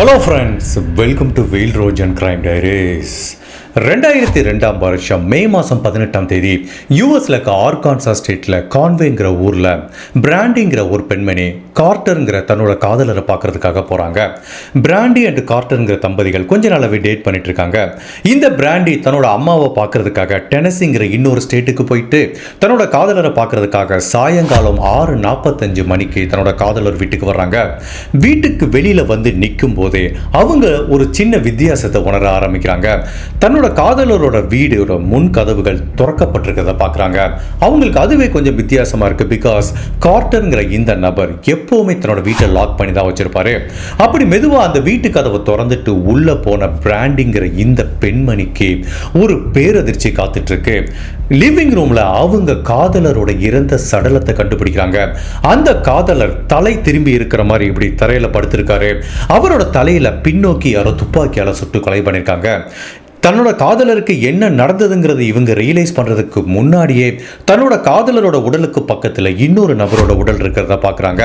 Hello friends welcome to வெயில் ரோஜ் and crime diaries ரெண்டாயிரத்தி ரெண்டாம் வருஷம் மே மாதம் பதினெட்டாம் தேதி யூஎஸில் இருக்க ஆர்கான்சா ஸ்டேட்டில் கான்வேங்கிற ஊரில் பிராண்டிங்கிற ஒரு பெண்மணி கார்ட்டருங்கிற தன்னோட காதலரை பார்க்கறதுக்காக போகிறாங்க பிராண்டி அண்ட் கார்ட்டருங்கிற தம்பதிகள் கொஞ்ச நாளாகவே டேட் பண்ணிட்டு இருக்காங்க இந்த பிராண்டி தன்னோட அம்மாவை பார்க்கறதுக்காக டெனசிங்கிற இன்னொரு ஸ்டேட்டுக்கு போயிட்டு தன்னோட காதலரை பார்க்கறதுக்காக சாயங்காலம் ஆறு நாற்பத்தஞ்சு மணிக்கு தன்னோட காதலர் வீட்டுக்கு வர்றாங்க. வீட்டுக்கு வெளியில் வந்து நிற்கும் போதே அவங்க ஒரு சின்ன வித்தியாசத்தை உணர ஆரம்பிக்கிறாங்க. தன்னோட காதலரோட வீடோட முன் கதவுகள் திறக்கப்பட்டிருக்கிறத பார்க்குறாங்க. அவங்களுக்கு அதுவே கொஞ்சம் வித்தியாசமாக இருக்கு. பிகாஸ் கார்ட்டருங்கிற இந்த நபர் எப்போவுமே தன்னோட வீட்டை லாக் பண்ணி தான் வச்சிருப்பாரு. அப்படி மெதுவாக அந்த வீட்டு கதவை திறந்துட்டு உள்ளே போன பிராண்டிங்கிற இந்த பெண்மணிக்கு ஒரு பேரதிர்ச்சி காத்துட்ருக்கு. லிவிங் ரூமில் அவங்க காதலரோட இறந்த சடலத்தை கண்டுபிடிக்கிறாங்க. அந்த காதலர் தலை திரும்பி இருக்கிற மாதிரி இப்படி தரையில் படுத்திருக்காரு. அவரோட தலையில் பின்னோக்கி யாரோ துப்பாக்கியால் சுட்டு கொலை பண்ணியிருக்காங்க தன்னோட காதலருக்கு என்ன நடந்ததுங்கிறது இவங்க ரியலைஸ் பண்றதுக்கு முன்னாடியே தன்னோட காதலரோட உடலுக்கு பக்கத்துல இன்னொரு நபரோட உடல் இருக்கிறத பார்க்குறாங்க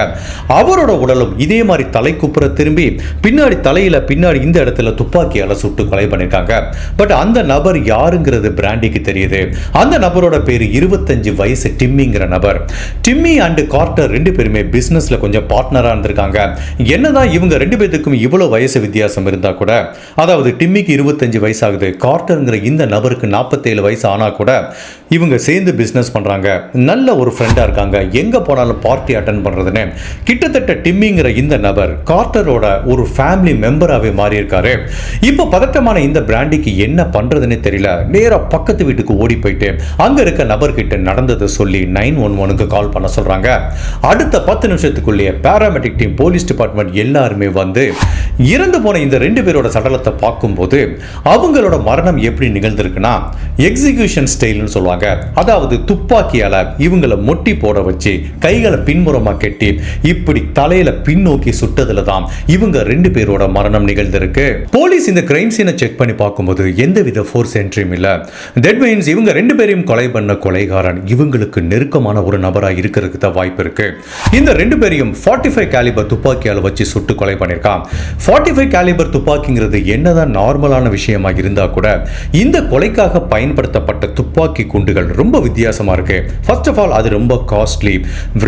அவரோட உடலும் இதே மாதிரி தலை குப்புற திரும்பி பின்னாடி தலையில பின்னாடி இந்த இடத்துல துப்பாக்கியால் சுட்டு கொலை பண்ணியிருக்காங்க பட் அந்த நபர் யாருங்கிறது பிராண்டிக்கு தெரியுது. அந்த நபரோட பேர் இருபத்தஞ்சு வயசு டிம்மிங்கிற நபர். டிம்மி அண்ட் கார்ட்டர் ரெண்டு பேருமே பிசினஸ்ல கொஞ்சம் பார்ட்னரா இருந்திருக்காங்க. என்னதான் இவங்க ரெண்டு பேர்த்துக்கும் இவ்வளவு வயசு வித்தியாசம் இருந்தா கூட அதாவது டிம்மிக்கு இருபத்தஞ்சு வயசாகுது கார்ட்டருங்கிற இந்த நபருக்கு நாற்பத்தேழு வயசு ஆனால் கூட இவங்க சேர்ந்து பிஸ்னஸ் பண்ணுறாங்க நல்ல ஒரு ஃப்ரெண்டாக இருக்காங்க. எங்கே போனாலும் பார்ட்டி அட்டன் பண்ணுறதுன்னு கிட்டத்தட்ட டிம்மிங்கிற இந்த நபர் கார்ட்டரோட ஒரு ஃபேமிலி மெம்பராகவே மாறியிருக்காரு. இப்போ பதட்டமான இந்த பிராண்டிக்கு என்ன பண்ணுறதுன்னு தெரியல. நேராக பக்கத்து வீட்டுக்கு ஓடி போயிட்டு அங்கே இருக்க நபர்கிட்ட நடந்ததை சொல்லி நைன் ஒன் ஒனுக்கு கால் பண்ண சொல்கிறாங்க அடுத்த பத்து நிமிஷத்துக்குள்ளேயே பேராமெடிக் டீம் போலீஸ் டிபார்ட்மெண்ட் எல்லாருமே வந்து இறந்து போன இந்த ரெண்டு பேரோட சடலத்தை பார்க்கும்போது அவங்களோட அவரோட மரணம் எப்படி நிகழ்ந்திருக்குன்னா எக்ஸிகியூஷன் ஸ்டைல்னு சொல்லுவாங்க. அதாவது துப்பாக்கியால இவங்களை மொட்டி போட வச்சு கைகளை பின்புறமா கட்டி இப்படி தலையில பின்னோக்கி சுட்டதுல தான் இவங்க ரெண்டு பேரோட மரணம் நிகழ்ந்திருக்கு. போலீஸ் இந்த கிரைம் சீனை செக் பண்ணி பார்க்கும்போது எந்தவித ஃபோர்ஸ் என்ட்ரியும் இல்ல. தட் மீன்ஸ் இவங்க ரெண்டு பேரையும் கொலை பண்ண கொலைகாரன் இவங்களுக்கு நெருக்கமான ஒரு நபரா இருக்கிறதுக்கு தான் வாய்ப்பு இருக்கு. இந்த ரெண்டு பேரையும் 45 ஃபைவ் கேலிபர் துப்பாக்கியால் வச்சு சுட்டு கொலை பண்ணியிருக்கான். 45 ஃபைவ் கேலிபர் துப்பாக்கிங்கிறது என்னதான் நார்மலான விஷயமா இருந்தால் இருந்தால் கூட இந்த கொலைக்காக பயன்படுத்தப்பட்ட துப்பாக்கி குண்டுகள் ரொம்ப வித்தியாசமா இருக்கு. ஃபர்ஸ்ட் ஆஃப் ஆல் அது ரொம்ப காஸ்ட்லி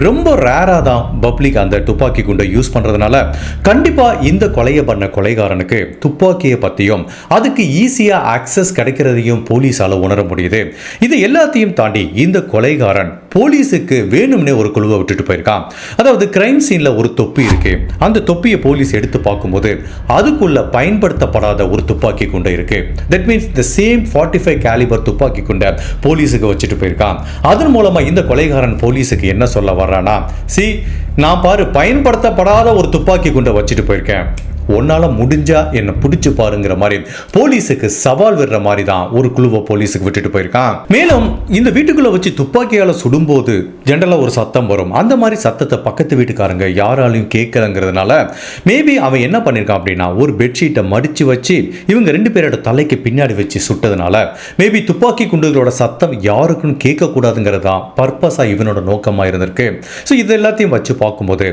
ரொம்ப ரேரா தான் பப்ளிக் அந்த துப்பாக்கி குண்டை யூஸ் பண்றதுனால கண்டிப்பா இந்த கொலையை பண்ண கொலைகாரனுக்கு துப்பாக்கியை பத்தியும் அதுக்கு ஈஸியா ஆக்சஸ் கிடைக்கிறதையும் போலீஸால் உணர முடியுது. இது எல்லாத்தையும் தாண்டி இந்த கொலைகாரன் போலீஸுக்கு வேணும்னே ஒரு குழுவை விட்டுட்டு போயிருக்கான். அதாவது கிரைம் சீனில் ஒரு தொப்பி இருக்கு. அந்த தொப்பியை போலீஸ் எடுத்து பார்க்கும்போது அதுக்குள்ள பயன்படுத்தப்படாத ஒரு துப்பாக்கி குண்டை இருக்கு. That means the same forty five calibre துப்பாக்கி குண்டை போலீஸுக்கு வச்சுட்டு போயிருக்கான். அதன் மூலமாக இந்த கொலைகாரன் போலீஸுக்கு என்ன சொல்ல வர்றானா சி நான் பாரு பயன்படுத்தப்படாத ஒரு துப்பாக்கி குண்டை வச்சுட்டு போயிருக்கேன். உன்னால் முடிஞ்சா என்னை பிடிச்சி பாருங்கிற மாதிரி போலீஸுக்கு சவால் விடுற மாதிரி தான் ஒரு குழுவை போலீஸுக்கு விட்டுட்டு போயிருக்கான். மேலும் இந்த வீட்டுக்குள்ளே வச்சு துப்பாக்கியால் சுடும்போது ஜென்ரலாக ஒரு சத்தம் வரும். அந்த மாதிரி சத்தத்தை பக்கத்து வீட்டுக்காரங்க யாராலையும் கேட்கலங்கிறதுனால மேபி அவன் என்ன பண்ணியிருக்கான் அப்படின்னா ஒரு பெட்ஷீட்டை மடித்து வச்சு இவங்க ரெண்டு பேரோட தலைக்கு பின்னாடி வச்சு சுட்டதுனால மேபி துப்பாக்கி குண்டுகளோட சத்தம் யாருக்கும் கேட்கக்கூடாதுங்கிறது தான் பர்பஸாக இவனோட நோக்கமாக இருந்திருக்கு. ஸோ இது எல்லாத்தையும் வச்சு பார்க்கும்போது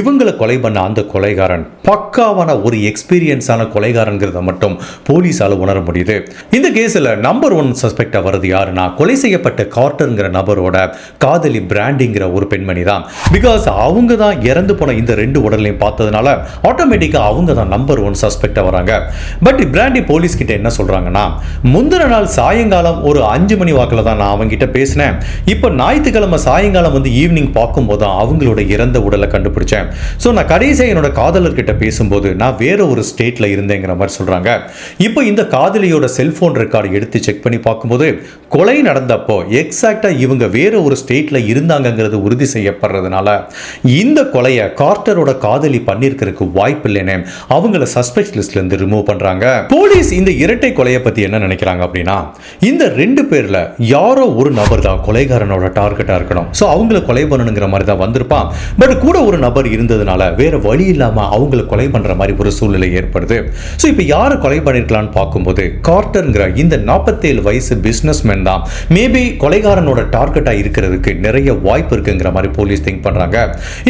இவங்களை கொலை பண்ண அந்த கொலைகாரன் பக்காவான ஒரு எக்ஸ்பீரியன்ஸான கொலைகாரங்கிறத மட்டும் போலீஸால் உணர முடியுது. இந்த கேஸில் நம்பர் ஒன் சஸ்பெக்டாக வருது யாருன்னா கொலை செய்யப்பட்ட கார்டருங்கிற நபரோட காதலி பிராண்டிங்கிற ஒரு பெண்மணி தான் பிகாஸ் அவங்க தான் இறந்து போன இந்த ரெண்டு உடலையும் பார்த்ததுனால ஆட்டோமேட்டிக்காக அவங்க தான் நம்பர் ஒன் சஸ்பெக்டாக வராங்க. பட் பிராண்டி போலீஸ் கிட்ட என்ன சொல்கிறாங்கன்னா முந்தின நாள் சாயங்காலம் ஒரு அஞ்சு மணி வாக்கில் தான் நான் அவங்ககிட்ட பேசினேன். இப்போ ஞாயிற்றுக்கிழமை சாயங்காலம் வந்து ஈவினிங் பார்க்கும்போது தான் அவங்களோட இறந்த உடலை கண்டுபிடிச்சேன். ஸோ நான் கடைசியாக என்னோட காதலர்கிட்ட பேசும்போது நான் வேற ஒரு ஸ்டேட்ல இருந்தேங்கிற மாதிரி சொல்றாங்க. இப்போ இந்த காதலியோட செல்போன் ரெக்கார்டு எடுத்து செக் பண்ணி பார்க்கும்போது கொலை நடந்தப்போ எக்ஸாக்டா இவங்க வேற ஒரு ஸ்டேட்ல இருந்தாங்கங்கிறது உறுதி செய்யப்படுறதுனால இந்த கொலையை கார்ட்டரோட காதலி பண்ணியிருக்கிறதுக்கு வாய்ப்பு இல்லைன்னு அவங்கள சஸ்பெக்ட் லிஸ்ட்ல இருந்து ரிமூவ் பண்றாங்க. போலீஸ் இந்த இரட்டை கொலையை பத்தி என்ன நினைக்கிறாங்க அப்படின்னா இந்த ரெண்டு பேர்ல யாரோ ஒரு நபர் தான் கொலைகாரனோட டார்கெட்டா இருக்கணும். ஸோ அவங்கள கொலை பண்ணணுங்கிற மாதிரி தான் வந்திருப்பான். பட் கூட ஒரு நபர் இருந்ததுனால வேற வழி இல்லாம அவங்கள கொலை பண்ற மாதிரி ஒரு சூழ்நிலை ஏற்படுது. ஸோ இப்போ யாரை கொலை பண்ணியிருக்கலாம்னு பார்க்கும்போது கார்ட்டருங்கிற இந்த நாற்பத்தேழு வயசு பிஸ்னஸ் மேன் தான். மேபி கொலைகாரனோட டார்கெட்டாக இருக்கிறதுக்கு நிறைய வாய்ப்பு இருக்குங்கிற மாதிரி போலீஸ் திங்க் பண்ணுறாங்க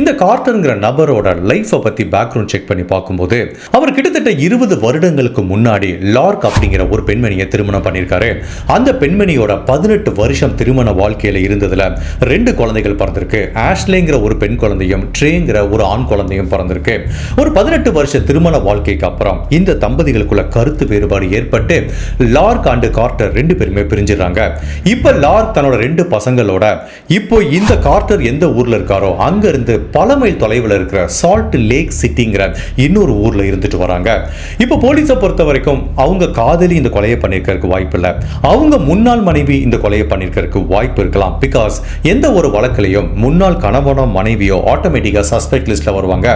இந்த கார்ட்டருங்கிற நபரோட லைஃப்பை பற்றி பேக்ரவுண்ட் செக் பண்ணி பார்க்கும்போது அவர் கிட்டத்தட்ட இருபது வருடங்களுக்கு முன்னாடி லார்க் அப்படிங்கிற ஒரு பெண்மணியை திருமணம் பண்ணியிருக்காரு. அந்த பெண்மணியோட பதினெட்டு வருஷம் திருமண வாழ்க்கையில் இருந்ததுல ரெண்டு குழந்தைகள் பிறந்திருக்கு. ஆஷ்லேங்கிற ஒரு பெண் குழந்தையும் ட்ரேங்கிற ஒரு ஆண் குழந்தையும் பிறந்திருக்கு. ஒரு பதினெட்டு வருஷத்து திருமண வாழ்க்கைக்கு அப்புறம் இந்த தம்பதிகளுக்குள்ள கருத்து வேறுபாடு ஏற்பட்டு லார்க் அண்டு கார்ட்டர் ரெண்டு பேருமே பிரிஞ்சிடறாங்க. இப்போ லார்க் தன்னோட ரெண்டு பசங்களோட இப்போ இந்த கார்ட்டர் எந்த ஊர்ல இருக்காரோ அங்கிருந்து பல மைல் தொலைவில் இருக்கிற சால்ட் லேக் சிட்டிங்கிற இன்னொரு ஊர்ல இருந்துட்டு வராங்க. இப்போ போலீஸை பொறுத்த வரைக்கும் அவங்க காதலி இந்த கொலையை பண்ணியிருக்கிறதுக்கு வாய்ப்பு இல்லை. அவங்க முன்னாள் மனைவி இந்த கொலையை பண்ணியிருக்கிறதுக்கு வாய்ப்பு இருக்கலாம். பிகாஸ் எந்த ஒரு வழக்கிலையும் முன்னாள் கணவனோ மனைவியோ ஆட்டோமேட்டிக்காக சஸ்பெக்ட் லிஸ்ட்டில் வருவாங்க.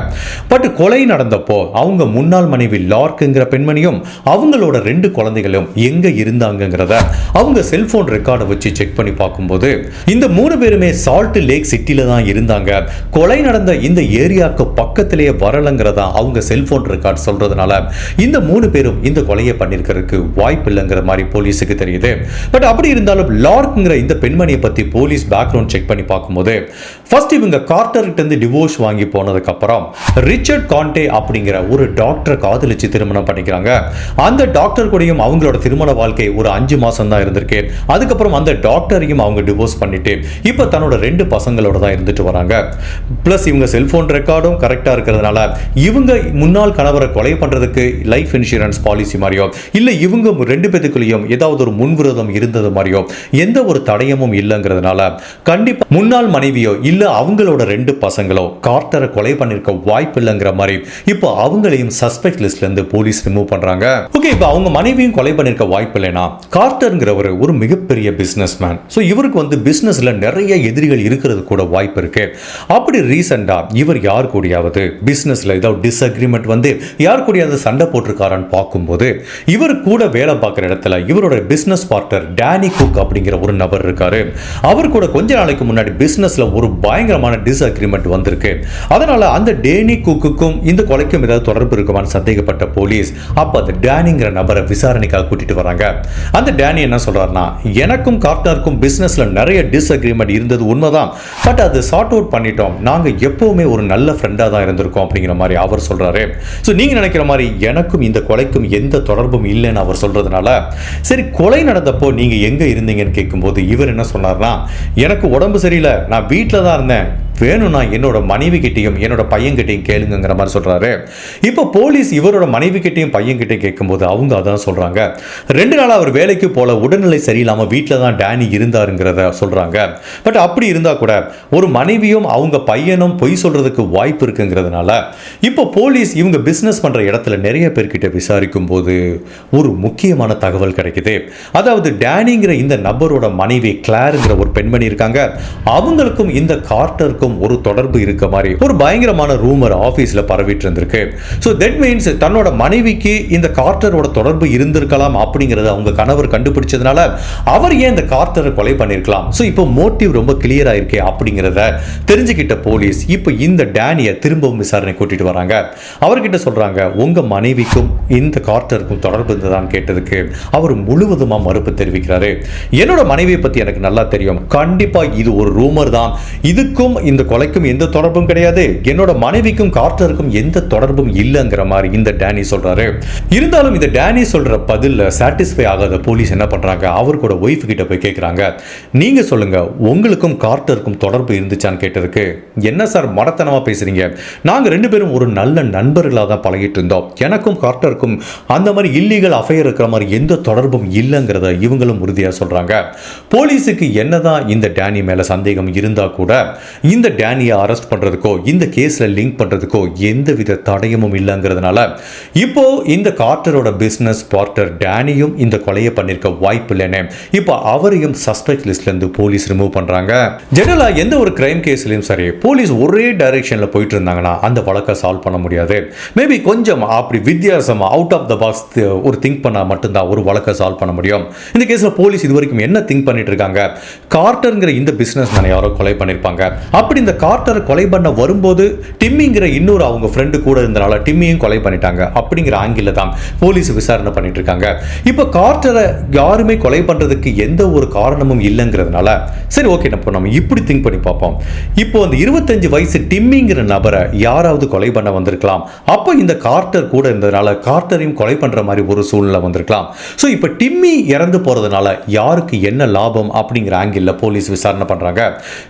பட் கொலை நடந்தப்போ அவங்க முன்னாள் மனைவி லார்க்குங்கிற பெண்மணியும் அவங்களோட ரெண்டு குழந்தைகளும் எங்க இருந்தாங்கிறத அவங்க செல்போன் ரெக்கார்டை வச்சு செக் பண்ணி பார்க்கும்போது இந்த மூணு பேருமே சால்ட் லேக் சிட்டில தான் இருந்தாங்க. கொலை நடந்த இந்த ஏரியாவுக்கு பக்கத்திலேயே வரலங்கிறதா அவங்க செல்போன் ரெக்கார்ட் சொல்றதுனால இந்த மூணு பேரும் இந்த கொலையை பண்ணியிருக்கிறதுக்கு வாய்ப்பு இல்லைங்கிற மாதிரி போலீஸுக்கு தெரியுது. பட் அப்படி இருந்தாலும் லார்க்குங்கிற இந்த பெண்மணியை பத்தி போலீஸ் பேக்ரவுண்ட் செக் பண்ணி பார்க்கும்போது ஃபர்ஸ்ட் இவங்க கார்டர்கிட்ட இருந்து டிவோர்ஸ் வாங்கி போனதுக்கு அப்புறம் ரிச்சர்ட் கான்டே அப்படிங்கிற ஒரு டாக்டரை காதலிச்சு திருமணம் பண்ணிக்கிறாங்க. அந்த டாக்டர் கூடயும் அவங்களோட திருமண வாழ்க்கை ஒரு அஞ்சு மாசம் தான் இருந்திருக்கு. அதுக்கப்புறம் அந்த டாக்டரையும் அவங்க டிவோர்ஸ் பண்ணிட்டு இப்போ தன்னோட ரெண்டு பசங்களோட தான் இருந்துட்டு வராங்க. ப்ளஸ் இவங்க செல்போன் ரெக்கார்டும் கரெக்டாக இருக்கிறதுனால இவங்க முன்னாள் கணவரை கொலை பண்ணுறதுக்கு லைஃப் இன்சூரன்ஸ் பாலிசி மாதிரியோ இல்லை இவங்க ரெண்டு பேத்துக்குள்ளேயும் ஏதாவது ஒரு முன்விரோதம் இருந்தது மாதிரியோ எந்த ஒரு தடயமும் இல்லைங்கிறதுனால கண்டிப்பாக முன்னாள் மனைவியோ இல்லை அவங்களோட ரெண்டு பசங்களோ கார்ட்டரை கொலை பண்ணியிருக்க வாய்ப்பு இல்லைங்கிற மாதிரி இப்போ அவங்க அவங்களையும் சஸ்பெக்ட் லிஸ்ட்ல இருந்து போலீஸ் ரிமூவ் பண்றாங்க. ஓகே இப்போ அவங்க மனைவியும் கொலை பண்ணிருக்க வாய்ப்பு இல்லைனா கார்ட்டருங்கிறவர் ஒரு மிகப்பெரிய பிசினஸ் மேன் ஸோ இவருக்கு வந்து பிசினஸ்ல நிறைய எதிரிகள் இருக்கிறது கூட வாய்ப்பு இருக்கு. அப்படி ரீசெண்டா இவர் யார் கூடியாவது பிசினஸ்ல ஏதாவது டிஸ்அக்ரிமெண்ட் வந்து யார் கூடியாவது சண்டை போட்டிருக்காரான்னு பார்க்கும்போது இவர் கூட வேலை பார்க்குற இடத்துல இவரோட பிசினஸ் பார்ட்னர் டேனி குக் அப்படிங்கிற ஒரு நபர் இருக்காரு. அவர் கூட கொஞ்ச நாளைக்கு முன்னாடி பிசினஸ்ல ஒரு பயங்கரமான டிஸ்அக்ரிமெண்ட் வந்திருக்கு. அதனால அந்த டேனி குக்குக்கும் இந்த கொலைக்கும் ஏதாவது தொடர்பு இருக்குமான்னு சந்தேகப்பட்ட போலீஸ் அப்போ அந்த டேனிங்கிற நபரை விசாரணைக்காக கூட்டிட்டு வராங்க. அந்த டேனி என்ன சொல்றாருன்னா எனக்கும் கார்ட்னருக்கும் பிஸ்னஸ்ல நிறைய டிஸ்அக்ரிமெண்ட் இருந்தது உண்மைதான். பட் அது சார்ட் அவுட் பண்ணிட்டோம். நாங்க எப்பவுமே ஒரு நல்ல ஃப்ரெண்டாக தான் இருந்திருக்கோம் அப்படிங்கிற மாதிரி அவர் சொல்றாரு. ஸோ நீங்க நினைக்கிற மாதிரி எனக்கும் இந்த கொலைக்கும் எந்த தொடர்பும் இல்லைன்னு அவர் சொல்றதுனால சரி கொலை நடந்தப்போ நீங்க எங்க இருந்தீங்கன்னு கேட்கும்போது இவர் என்ன சொன்னார்னா எனக்கு உடம்பு சரியில்லை. நான் வீட்டில் தான் இருந்தேன். வேணும்னா என்னோட மனைவி கிட்டையும் என்னோட பையன்கிட்டையும் கேளுங்கிற மாதிரி சொல்கிறாரு இப்போ போலீஸ் இவரோட மனைவி கிட்டையும் பையன்கிட்டையும் கேட்கும்போது அவங்க அதான் சொல்கிறாங்க ரெண்டு நாள் அவர் வேலைக்கு போல உடல்நிலை சரியில்லாமல் வீட்டில் தான் டேனி இருந்தாருங்கிறத சொல்கிறாங்க பட் அப்படி இருந்தால் கூட ஒரு மனைவியும் அவங்க பையனும் பொய் சொல்கிறதுக்கு வாய்ப்பு இருக்குங்கிறதுனால இப்போ போலீஸ் இவங்க பிஸ்னஸ் பண்ணுற இடத்துல நிறைய பேர்கிட்ட விசாரிக்கும் போது ஒரு முக்கியமான தகவல் கிடைக்குது. அதாவது டேனிங்கிற இந்த நபரோட மனைவி கிளாருங்கிற ஒரு பெண்மணி இருக்காங்க. அவங்களுக்கும் இந்த கார்ட்டருக்கும் ஒரு தொடர்பு இருக்க மாதிரி ஒரு பயங்கரமான ரூமர் ஆஃபீஸில் பரவிட்டு இருந்திருக்கு ஸோ தட் மீன்ஸ் தன்னோட மனைவிக்கு இந்த கார்ட்டரோட தொடர்பு இருந்திருக்கலாம் அப்படிங்கிறத அவங்க கணவர் கண்டுபிடிச்சதுனால அவர் ஏன் இந்த கார்ட்டரை கொலை பண்ணியிருக்கலாம் ஸோ இப்போ மோட்டிவ் ரொம்ப கிளியர் ஆயிருக்கே அப்படிங்கிறத தெரிஞ்சுக்கிட்ட போலீஸ் இப்போ இந்த டேனியை திரும்பவும் விசாரணை கூட்டிட்டு வராங்க. அவர்கிட்ட சொல்றாங்க உங்க மனைவிக்கும் இந்த கார்ட்டருக்கும் தொடர்பு இருந்ததான் கேட்டதுக்கு அவர் முழுவதுமா மறுப்பு தெரிவிக்கிறாரு. என்னோட மனைவியை பத்தி எனக்கு நல்லா தெரியும். கண்டிப்பா இது ஒரு ரூமர் தான். இதுக்கும் இந்த கொலைக்கும் எந்த தொடர்பும் கிடையாது. என்னோட மனைவிக்கும் கார்டருக்கும் எந்த தொடர்பும் இல்லைங்கிற மாதிரி இந்த டேனி சொல்றாரு. இருந்தாலும் இந்த டேனி சொல்ற பதில்ல சாட்டிஸ்ஃபை ஆகாத போலீஸ் என்ன பண்றாங்க? அவர் கூட ஒய்ஃப் கிட்ட போய் கேட்குறாங்க நீங்க சொல்லுங்க உங்களுக்கும் கார்டருக்கும் தொடர்பு இருந்துச்சான்னு கேட்டிருக்கு என்ன சார் மடத்தனமா பேசுறீங்க? நாங்க ரெண்டு பேரும் ஒரு நல்ல நண்பர்களாக தான் பழகிட்டு இருந்தோம். எனக்கும் கார்ட்டருக்கும் அந்த மாதிரி இல்லீகல் அஃபையர் இருக்கிற மாதிரி எந்த தொடர்பும் இல்லைங்கிறத இவங்களும் உறுதியா சொல்றாங்க. போலீஸுக்கு என்னதான் இந்த டேனி மேல சந்தேகம் இருந்தா கூட இந்த டேனியை அரெஸ்ட் பண்றதுக்கோ இந்த கேஸில் லிங்க் பண்றதுக்கோ எந்த வித தடயமும் இல்லைங்கிறதுனால இப்போ இந்த கார்ட்டரோட பிஸ்னஸ் பார்ட்னர் டேனியும் இந்த கொலையை பண்ணியிருக்க வாய்ப்பு இல்லைன்னு இப்போ அவரையும் சஸ்பெக்ட் லிஸ்ட்லேருந்து போலீஸ் ரிமூவ் பண்றாங்க. ஜெனரலா எந்த ஒரு கிரைம் கேஸ்லயும் சரி போலீஸ் ஒரே டைரக்ஷன்ல போயிட்டு இருந்தாங்கன்னா அந்த வழக்கை சால்வ் பண்ண முடியாது. மேபி கொஞ்சம் அப்படி வித்தியாசமாக அவுட் ஆஃப் த பாக்ஸ் ஒரு திங்க் பண்ணா மட்டும்தான் ஒரு வழக்கை சால்வ் பண்ண முடியும். இந்த கேஸ்ல போலீஸ் இது வரைக்கும் என்ன திங்க் பண்ணிட்டு இருக்காங்க? கார்ட்டருங்கிற இந்த பிசினஸ் மேனை யாரோ கொலை பண்ணியிருப்பாங்க அப்படி அப்படி இந்த கார்ட்டரை கொலை பண்ண வரும்போது டிம்மிங்கிற இன்னொரு அவங்க ஃப்ரெண்டு கூட இருந்தனால டிம்மியும் கொலை பண்ணிட்டாங்க அப்படிங்கிற ஆங்கில தான் போலீஸ் விசாரணை பண்ணிட்டு இருக்காங்க. இப்போ கார்ட்டரை யாருமே கொலை பண்ணுறதுக்கு எந்த ஒரு காரணமும் இல்லைங்கிறதுனால சரி ஓகே நம்ம நம்ம இப்படி திங்க் பண்ணி பார்ப்போம். இப்போ அந்த இருபத்தஞ்சு வயசு டிம்மிங்கிற நபரை யாராவது கொலை பண்ண வந்திருக்கலாம். அப்போ இந்த கார்ட்டர் கூட இருந்ததுனால கார்ட்டரையும் கொலை பண்ணுற மாதிரி ஒரு சூழ்நிலை வந்திருக்கலாம். ஸோ இப்போ டிம்மி இறந்து போகிறதுனால யாருக்கு என்ன லாபம் அப்படிங்கிற ஆங்கிளில் போலீஸ் விசாரணை பண்ணுறாங்க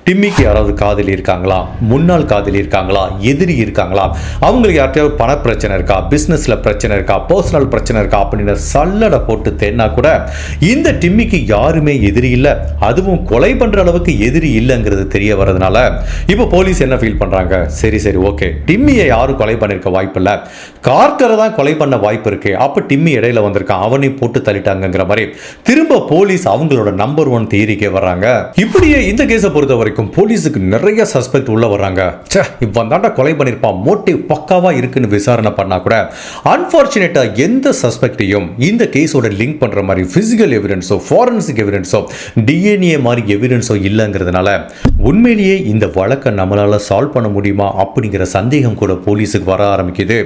டிம்மிக்கு யாராவது காதலி இருக்காங்களா முன்னாள் காதலி இருக்காங்களா? எதிரி இருக்காங்களா? அவங்களுக்கு யார்கிட்டயாவது பண பிரச்சனை இருக்கா? பிஸ்னஸில் பிரச்சனை இருக்கா? பர்சனல் பிரச்சனை இருக்கா? அப்படின்னு சல்லடை போட்டு தேன்னா கூட இந்த டிம்மிக்கு யாருமே எதிரி இல்லை. அதுவும் கொலை பண்ணுற அளவுக்கு எதிரி இல்லைங்கிறது தெரிய வர்றதுனால இப்போ போலீஸ் என்ன ஃபீல் பண்ணுறாங்க சரி சரி ஓகே டிம்மியை யாரும் கொலை பண்ணியிருக்க வாய்ப்பு இல்லை. கார்ட்டரை தான் கொலை பண்ண வாய்ப்பு இருக்கு. அப்போ டிம்மி இடையில வந்திருக்கான். அவனை போட்டு தள்ளிட்டாங்கிற மாதிரி திரும்ப போலீஸ் அவங்களோட நம்பர் ஒன் தியரிக்கே வர்றாங்க. இப்படியே இந்த கேஸை பொறுத்த வரைக்கும் போலீஸுக்கு நிறைய சஸ்பெக்ட் உள்ள வர்றாங்க. ச்சே இவன் தாண்டா கொலை பண்ணியிருப்பான் மோட்டிவ் பக்காவா இருக்குன்னு விசாரணை பண்ணா கூட அன்பார்ச்சுனேட்டா எந்த சஸ்பெக்டையும் இந்த கேஸோட லிங்க் பண்ற மாதிரி பிசிக்கல் எவிடன்ஸோ ஃபாரன்சிக் எவிடன்ஸோ டிஎன்ஏ மாதிரி எவிடன்ஸோ இல்லைங்கிறதுனால உண்மையிலேயே இந்த வழக்கை நம்மளால சால்வ் பண்ண முடியுமா அப்படிங்கிற சந்தேகம் கூட போலீஸுக்கு வர ஆரம்பிக்குது.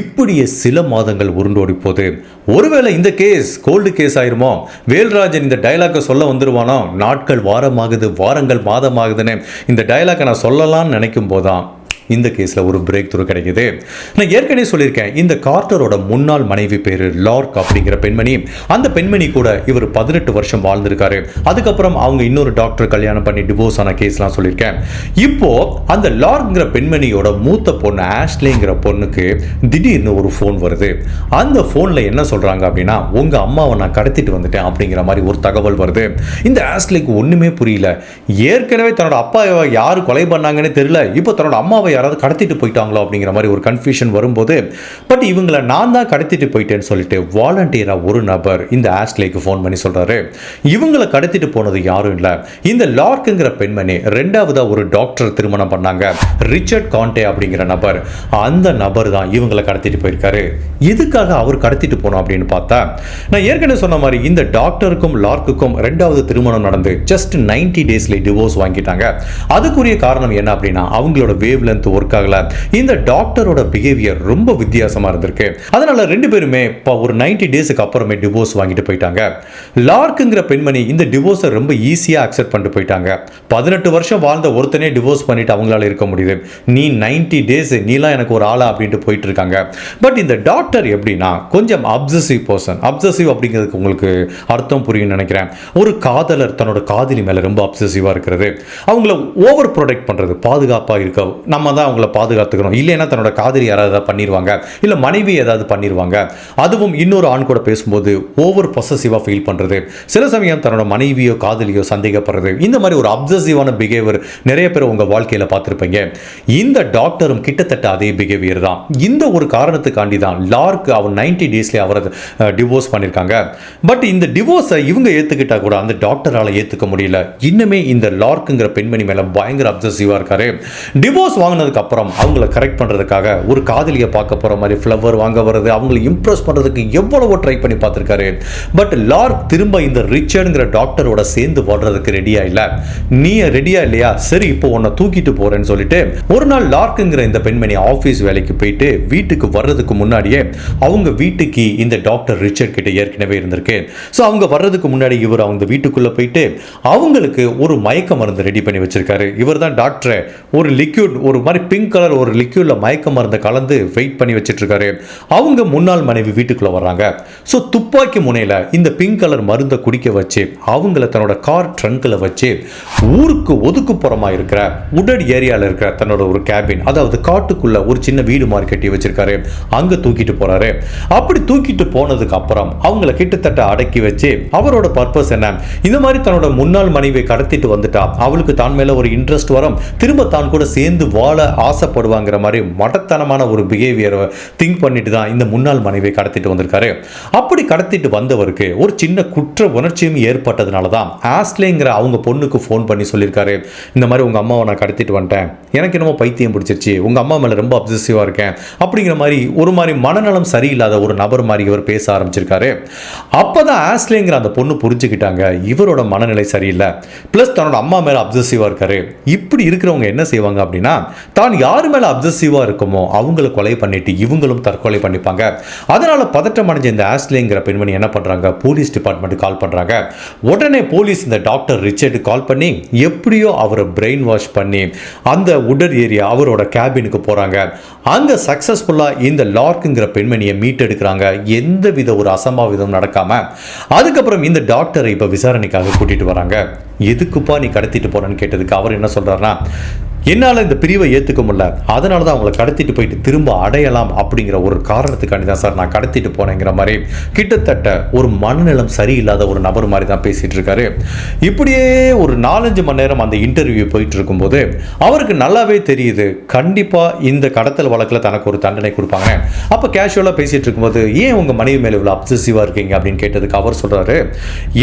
இப்படியே சில மாதங்கள் உருண்டோடி போகுது ஒருவேளை இந்த கேஸ் கோல்டு கேஸ் ஆயிருமோ? வேல்ராஜன் இந்த டைலாக்கை சொல்ல வந்துருவானோ? நாட்கள் வாரமாகுது வாரங்கள் மாதமாகுதுன்னு இந்த டைலாக்கை நான் சொல்லலாம்னு நினைக்கும் போதான் இந்த கேஸில் ஒரு பிரேக் த்ரூ கிடைக்குது. நான் ஏற்கனவே சொல்லியிருக்கேன் இந்த கார்ட்டரோட முன்னாள் மனைவி பேர் லார்க் அப்படிங்கிற பெண்மணி. அந்த பெண்மணி கூட இவர் பதினெட்டு வருஷம் வாழ்ந்திருக்காரு. அதுக்கப்புறம் அவங்க இன்னொரு டாக்டர் கல்யாணம் பண்ணி டிவோர்ஸ் ஆன கேஸ்லாம் சொல்லியிருக்கேன். இப்போ அந்த லார்க்ங்கிற பெண்மணியோட மூத்த பொண்ணு ஆஷ்லேங்கிற பொண்ணுக்கு திடீர்னு ஒரு ஃபோன் வருது. அந்த ஃபோனில் என்ன சொல்கிறாங்க அப்படின்னா உங்கள் அம்மாவை நான் கடத்திட்டு வந்துட்டேன் அப்படிங்கிற மாதிரி ஒரு தகவல் வருது. இந்த ஆஷ்லேக்கு ஒன்றுமே புரியல. ஏற்கனவே தன்னோட அப்பாவை யார் கொலை பண்ணாங்கன்னு தெரியல. இப்போ தன்னோட அம்மாவை யாராவது கடத்திட்டு போயிட்டாங்களோ அப்படிங்கிற மாதிரி ஒரு கன்ஃபியூஷன் வரும்போது பட் இவங்களை நான் தான் கடத்திட்டு போயிட்டேன்னு சொல்லிட்டு வாலண்டியராக ஒரு நபர் இந்த ஆஷ்லேக்கு ஃபோன் பண்ணி சொல்கிறாரு இவங்களை கடத்திட்டு போனது யாரும் இல்லை. இந்த லார்க்குங்கிற பெண்மணி ரெண்டாவதாக ஒரு டாக்டர் திருமணம் பண்ணாங்க. ரிச்சர்ட் காண்டே அப்படிங்கிற நபர். அந்த நபர் தான் இவங்களை கடத்திட்டு போயிருக்காரு. எதுக்காக அவர் கடத்திட்டு போனோம் அப்படின்னு பார்த்தா நான் ஏற்கனவே சொன்ன மாதிரி இந்த டாக்டருக்கும் லார்க்குக்கும் ரெண்டாவது திருமணம் நடந்து ஜஸ்ட் நைன்டி டேஸ்ல டிவோர்ஸ் வாங்கிட்டாங்க. அதுக்குரிய காரணம் என்ன அப்படின்னா அவங்களோட வேவ் லென்த் ஒர்க் ஆகல. இந்த டாக்டரோட பிஹேவியர் ரொம்ப வித்தியாசமா இருந்திருக்கு. அதனால ரெண்டு பேருமே இப்போ ஒரு நைன்டி டேஸுக்கு அப்புறமே டிவோர்ஸ் வாங்கிட்டு போயிட்டாங்க. லார்க்குங்கிற பெண்மணி இந்த டிவோர்ஸை ரொம்ப ஈஸியாக அக்செப்ட் பண்ணிட்டு போயிட்டாங்க. பதினெட்டு வருஷம் வாழ்ந்த ஒருத்தனே டிவோர்ஸ் பண்ணிட்டு அவங்களால இருக்க முடியுது. நீ நைன்டி டேஸ் நீலாம் எனக்கு ஒரு ஆளா அப்படின்ட்டு போயிட்டு இருக்காங்க. பட் இந்த டாக்டர் எப்படின்னா கொஞ்சம் அப்சசிவ் பர்சன் அப்சசிவ் அப்படிங்கிறதுக்கு உங்களுக்கு அர்த்தம் புரியும்னு நினைக்கிறேன். ஒரு காதலர் தன்னோட காதலி மேலே ரொம்ப அப்சசிவாக இருக்கிறது. அவங்கள ஓவர் ப்ரொடெக்ட் பண்ணுறது பாதுகாப்பாக இருக்க நம்ம தான் அவங்கள பாதுகாத்துக்கணும். இல்லைன்னா தன்னோட காதலி யாராவது ஏதாவது பண்ணிடுவாங்க இல்லை மனைவி ஏதாவது பண்ணிடுவாங்க அதுவும் இன்னொரு ஆண் கூட பேசும்போது ஓவர் பொசசிவாக ஃபீல் பண்ணுறது சில சமயம் தன்னோட மனைவியோ காதலியோ சந்தேகப்படுறது. இந்த மாதிரி ஒரு அப்சசிவான பிஹேவியர் நிறைய பேர் உங்கள் வாழ்க்கையில் பார்த்துருப்பீங்க. இந்த டாக்டரும் கிட்டத்தட்ட அதே பிஹேவியர் தான். இந்த ஒரு காரணத்துக்காண்டி தான் லார்க் அவர் நைன்டி டேஸ்லேயே அவரை டிவோர்ஸ் பண்ணியிருக்காங்க பட் இந்த டிவோர்ஸை இவங்க ஏற்றுக்கிட்டால் கூட அந்த டாக்டரால் ஏற்றுக்க முடியல. இன்னுமே இந்த லார்க்குங்கிற பெண்மணி மேலே பயங்கர அப்சசிவாக இருக்காரு. டிவோர்ஸ் வாங்கின அப்புறம் அவங்கள கரெக்ட் பண்ணுறதுக்காக ஒரு காதலியை பார்க்க போகிற மாதிரி ஃப்ளவர் வாங்க வர்றது அவங்களை இம்ப்ரெஸ் பண்ணுறதுக்கு எவ்வளவோ ட்ரை பண்ணி பார்த்துருக்காரு. பட் லார்க் திரும்ப இந்த ரிச்சர்டுங்கிற டாக்டரோட சேர்ந்து வாழ்றதுக்கு ரெடியா இல்லை. நீ ரெடியா இல்லையா? சரி இப்போ உன்னை தூக்கிட்டு போறேன்னு சொல்லிட்டு ஒரு நாள் லார்க்குங்கிற இந்த பெண்மணி ஆஃபீஸ் வேலைக்கு போயிட்டு வீட்டுக்கு வர்றதுக்கு முன்னாடியே அவங்க வீட்டுக்கு இந்த டாக்டர் ரிச்சர்ட் கிட்ட ஏற்கனவே இருந்திருக்கு. ஸோ அவங்க வர்றதுக்கு முன்னாடி இவர் அவங்க வீட்டுக்குள்ளே போயிட்டு அவங்களுக்கு ஒரு மயக்க மருந்து ரெடி பண்ணி வச்சிருக்காரு. இவர் தான் டாக்டரை ஒரு லிக்யூட் ஒரு மாதிரி மாதிரி பிங்க் கலர் ஒரு லிக்யூடில் மயக்க மருந்தை கலந்து வெயிட் பண்ணி வச்சிட்ருக்காரு அவங்க முன்னாள் மனைவி வீட்டுக்குள்ளே வர்றாங்க. ஸோ துப்பாக்கி முனையில் இந்த பிங்க் கலர் மருந்தை குடிக்க வச்சு அவங்கள தன்னோட கார் ட்ரங்கில் வச்சு ஊருக்கு ஒதுக்குப்புறமாக இருக்கிற உடல் ஏரியாவில் இருக்கிற தன்னோட ஒரு கேபின் அதாவது காட்டுக்குள்ளே ஒரு சின்ன வீடு மாதிரி கட்டி வச்சிருக்காரு. அங்கே தூக்கிட்டு போகிறாரு அப்படி தூக்கிட்டு போனதுக்கு அப்புறம் அவங்கள கிட்டத்தட்ட அடக்கி வச்சு அவரோட பர்பஸ் என்ன? இந்த மாதிரி தன்னோட முன்னாள் மனைவியை கடத்திட்டு வந்துட்டா அவளுக்கு தான் மேலே ஒரு இன்ட்ரெஸ்ட் வரும். திரும்ப தான் கூட சேர்ந்து வாழ ஆசைப்படுவாங்கிற மாதிரி மடத்தனமான ஒரு பிஹேவியரை திங்க் பண்ணிட்டு தான் இந்த முன்னாள் மனைவியை கடத்திட்டு வந்திருக்காரு. அப்படி கடத்திட்டு வந்தவருக்கு ஒரு சின்ன குற்ற உணர்ச்சியும் ஏற்பட்டதுனால தான் ஆஸ்லேங்கிற அவங்க பொண்ணுக்கு ஃபோன் பண்ணி சொல்லியிருக்காரு. இந்த மாதிரி உங்கள் அம்மாவை நான் கடத்திட்டு வந்துட்டேன். எனக்கு என்னமோ பைத்தியம் பிடிச்சிருச்சு. உங்கள் அம்மா மேலே ரொம்ப அப்சசிவாக இருக்கேன். அப்படிங்கிற மாதிரி ஒரு மாதிரி மனநலம் சரியில்லாத ஒரு நபர் மாதிரி இவர் பேச ஆரம்பிச்சிருக்காரு. அப்போ தான் ஆஸ்லேங்கிற அந்த பொண்ணு புரிஞ்சுக்கிட்டாங்க. இவரோட மனநிலை சரியில்லை. ப்ளஸ் தன்னோட அம்மா மேலே அப்சசிவாக இருக்காரு. இப்படி இருக்கிறவங்க என்ன செய்வாங்க அப்படின்னா தான் யார் மேலே அப்சசிவாக இருக்குமோ அவங்கள கொலை பண்ணிட்டு இவங்களும் தற்கொலை பண்ணிப்பாங்க. அதனால் பதட்டம் அடைஞ்ச இந்த ஆஸ்லேங்கிற பெண்மணி என்ன பண்ணுறாங்க போலீஸ் டிபார்ட்மெண்ட் கால் பண்ணுறாங்க உடனே போலீஸ் இந்த டாக்டர் ரிச்சர்டு கால் பண்ணி எப்படியோ அவரை பிரெயின் வாஷ் பண்ணி அந்த உடர் ஏரியா அவரோட கேபினுக்கு போகிறாங்க அங்கே சக்ஸஸ்ஃபுல்லாக இந்த லார்க்குங்கிற பெண்மணியை மீட்டெடுக்கிறாங்க எந்த வித ஒரு அசம்பாவிதம் நடக்காமல் அதுக்கப்புறம் இந்த டாக்டரை இப்போ விசாரணைக்காக கூட்டிகிட்டு வராங்க. எதுக்குப்பா நீ கடத்திட்டு போகிறேன்னு கேட்டதுக்கு அவர் என்ன சொல்றாருன்னா என்னால் இந்த பிரிவை ஏற்றுக்க முடியல. அதனால தான் அவங்கள கடத்திட்டு போயிட்டு திரும்ப அடையலாம் அப்படிங்கிற ஒரு காரணத்துக்காண்டி தான் சார் நான் கடத்திட்டு போனேங்கிற மாதிரி கிட்டத்தட்ட ஒரு மனநலம் சரியில்லாத ஒரு நபர் மாதிரி தான் பேசிட்டு இருக்காரு. இப்படியே ஒரு நாலஞ்சு மணி நேரம் அந்த இன்டர்வியூ போயிட்டு இருக்கும்போது அவருக்கு நல்லாவே தெரியுது. கண்டிப்பாக இந்த கடத்தல் வழக்கில் தனக்கு ஒரு தண்டனை கொடுப்பாங்க. அப்போ கேஷுவலாக பேசிட்டு இருக்கும்போது ஏன் உங்கள் மனைவி மேலே இவ்வளோ அப்சசிவாக இருக்கீங்க? அப்படின்னு கேட்டதுக்கு அவர் சொல்கிறாரு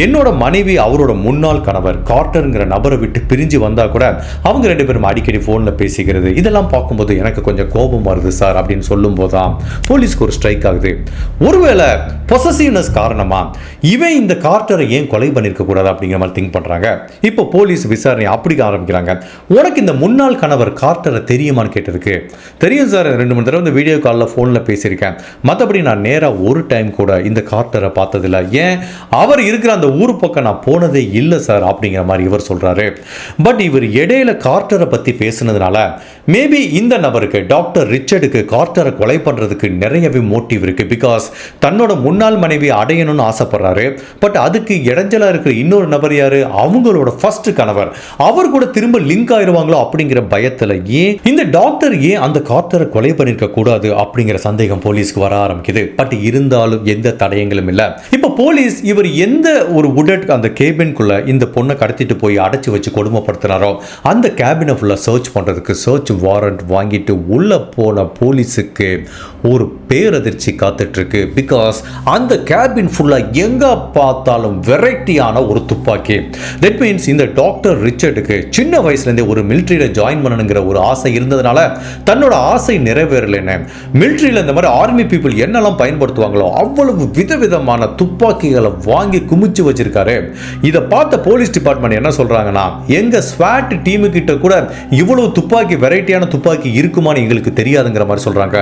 என்னோட மனைவி அவரோட முன்னாள் கணவர் கார்டருங்கிற நபரை விட்டு பிரிஞ்சு வந்தால் கூட அவங்க ரெண்டு பேரும் அடிக்கடி ஃபோனில் பேசிக்கிறது இதெல்லாம் பார்க்கும்போது எனக்கு கொஞ்சம் கோபம் வருது சார் அப்படின்னு சொல்லும்போது தான் போலீஸ்க்கு ஒரு ஸ்ட்ரைக் ஆகுது. ஒருவேளை பொசசிவ்னஸ் காரணமா இவன் இந்த கார்ட்டரை ஏன் கொலை பண்ணியிருக்க கூடாது அப்படிங்கிற மாதிரி திங்க் பண்ணுறாங்க இப்போ போலீஸ் விசாரணை அப்படி ஆரம்பிக்கிறாங்க. உனக்கு இந்த முன்னாள் கணவர் கார்ட்டரை தெரியுமான்னு கேட்டதுக்கு தெரியும் சார் ரெண்டு மூணு தடவை இந்த வீடியோ காலில் ஃபோனில் பேசியிருக்கேன். மற்றபடி நான் நேராக ஒரு டைம் கூட இந்த கார்ட்டரை பார்த்ததில்ல. ஏன்? அவர் இருக்கிற அந்த ஊர் பக்கம் நான் போனதே இல்லை சார் அப்படிங்கிற மாதிரி இவர் சொல்கிறாரு பட் இவர் இடையில கார்ட்டரை பற்றி பேசுனதுனால மேபி இந்த நபருக்கு டாக்டர் ரிச்சர்டுக்கு கார்ட்டரை கொலை பண்ணுறதுக்கு நிறையவே மோட்டிவ் இருக்குது பிகாஸ் தன்னோட முன்னாள் மனைவி அடையணும்னு ஆசைப்படுறாரு. பட் அதுக்கு இடைஞ்சலாக இருக்கிற இன்னொரு நபர் யாரு? அவங்களோட ஃபர்ஸ்ட் கணவர். அவர் கூட திரும்ப லிங்க் ஆயிடுவாங்களோ அப்படிங்கிற பயத்தில் ஏன் இந்த டாக்டர் ஏன் அந்த கார்ட்டரை கொலை பண்ணியிருக்க கூடாது அப்படிங்கிற சந்தேகம் போலீஸ்க்கு வர ஆரம்பிக்குது. பட் இருந்தாலும் எந்த தடயங்களும் இல்லை. இப்போ போலீஸ் இவர் எந்த ஒரு உடட் அந்த கேபின்குள்ளே இந்த பொண்ணை கடத்திட்டு போய் அடைச்சி வச்சு கொடுமைப்படுத்துனாரோ அந்த கேபினை ஃபுல்லாக சர்ச் பண்ணுறதுக்கு சர்ச் வாரண்ட் வாங்கிட்டு உள்ளே போன போலீஸுக்கு ஒரு பேரதிர்ச்சி காத்துட்ருக்கு. பிகாஸ் அந்த கேபின் ஃபுல்லாக எங்கே பார்த்தாலும் வெரைட்டியான ஒரு துப்பாக்கி. தட் மீன்ஸ் இந்த டாக்டர் ரிச்சர்டுக்கு சின்ன வயசுலேருந்தே ஒரு மிலிட்ரியில் ஜாயின் பண்ணணுங்கிற ஒரு ஆசை இருந்ததுனால தன்னோட ஆசை நிறைவேறலைன்னு. மிலிட்ரியில் இந்த மாதிரி ஆர்மி பீப்புள் என்னெல்லாம் பயன்படுத்துவாங்களோ அவ்வளவு விதவிதமான துப்பாக்கிகளை வாங்கி குமிச்சு வச்சிருக்காரு. இதை பார்த்த போலீஸ் டிபார்ட்மெண்ட் என்ன சொல்றாங்கன்னா எங்க ஸ்வாட் டீமு கிட்ட கூட இவ்வளவு துப்பாக்கி வெரைட்டி வெரைட்டியான துப்பாக்கி இருக்குமான்னு எங்களுக்கு தெரியாதுங்கிற மாதிரி சொல்கிறாங்க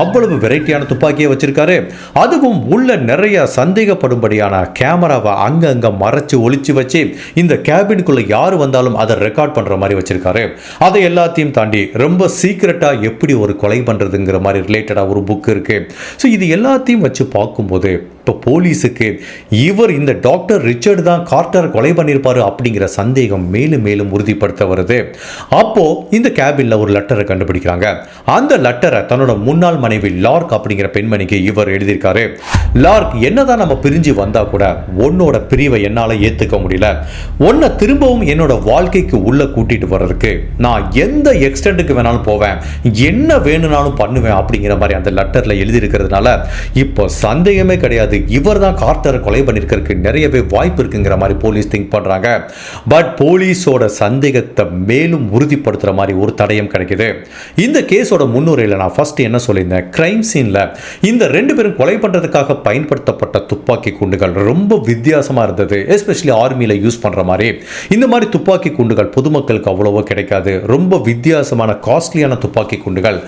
அவ்வளவு வெரைட்டியான துப்பாக்கியை வச்சுருக்காரு. அதுவும் உள்ள நிறைய சந்தேகப்படும்படியான கேமராவை அங்கங்கே மறைச்சு ஒழிச்சு வச்சு இந்த கேபினுக்குள்ளே யார் வந்தாலும் அதை ரெக்கார்ட் பண்ணுற மாதிரி வச்சுருக்காரு. அதை எல்லாத்தையும் தாண்டி ரொம்ப சீக்ரெட்டாக எப்படி ஒரு கொலை பண்ணுறதுங்கிற மாதிரி ரிலேட்டடாக ஒரு புக் இருக்குது ஸோ இது எல்லாத்தையும் வச்சு பார்க்கும்போது இப்போ போலீஸுக்கு இவர் இந்த டாக்டர் ரிச்சர்டு தான் கார்ட்டர் கொலை பண்ணியிருப்பார் அப்படிங்கிற சந்தேகம் மேலும் மேலும் உறுதிப்படுத்த வருது. அப்போது இந்த கேபினில் ஒரு லெட்டரை கண்டுபிடிக்கிறாங்க. அந்த லெட்டரை தன்னோட முன்னாள் மனைவி லார்க் அப்படிங்கிற பெண்மணிக்கு இவர் எழுதியிருக்காரு. லார்க் என்னதான் நம்ம பிரிஞ்சு வந்தால் கூட உன்னோட பிரிவை என்னால் ஏற்றுக்க முடியல. உன்னை திரும்பவும் என்னோட வாழ்க்கைக்கு உள்ளே கூட்டிகிட்டு வர்றதுக்கு நான் எந்த எக்ஸ்டெண்டுக்கு வேணாலும் போவேன். என்ன வேணும்னாலும் பண்ணுவேன் அப்படிங்கிற மாதிரி அந்த லெட்டரில் எழுதியிருக்கிறதுனால இப்போ சந்தேகமே கிடையாது. கிடையாது இவர் தான் கார்ட்டரை கொலை பண்ணியிருக்கிறதுக்கு நிறையவே வாய்ப்பு இருக்குங்கிற மாதிரி போலீஸ் திங்க் பண்ணுறாங்க பட் போலீஸோட சந்தேகத்தை மேலும் உறுதிப்படுத்துகிற மாதிரி ஒரு தடயம் கிடைக்குது. இந்த கேஸோட முன்னுரையில் நான் ஃபஸ்ட்டு என்ன சொல்லியிருந்தேன்? கிரைம் சீனில் இந்த ரெண்டு பேரும் கொலை பண்ணுறதுக்காக பயன்படுத்தப்பட்ட துப்பாக்கி குண்டுகள் ரொம்ப வித்தியாசமாக இருந்தது. எஸ்பெஷலி ஆர்மியில் யூஸ் பண்ணுற மாதிரி. இந்த மாதிரி துப்பாக்கி குண்டுகள் பொதுமக்களுக்கு அவ்வளவோ கிடைக்காது. ரொம்ப வித்தியாசமான காஸ்ட்லியான துப்பாக்கி குண்டுகள்.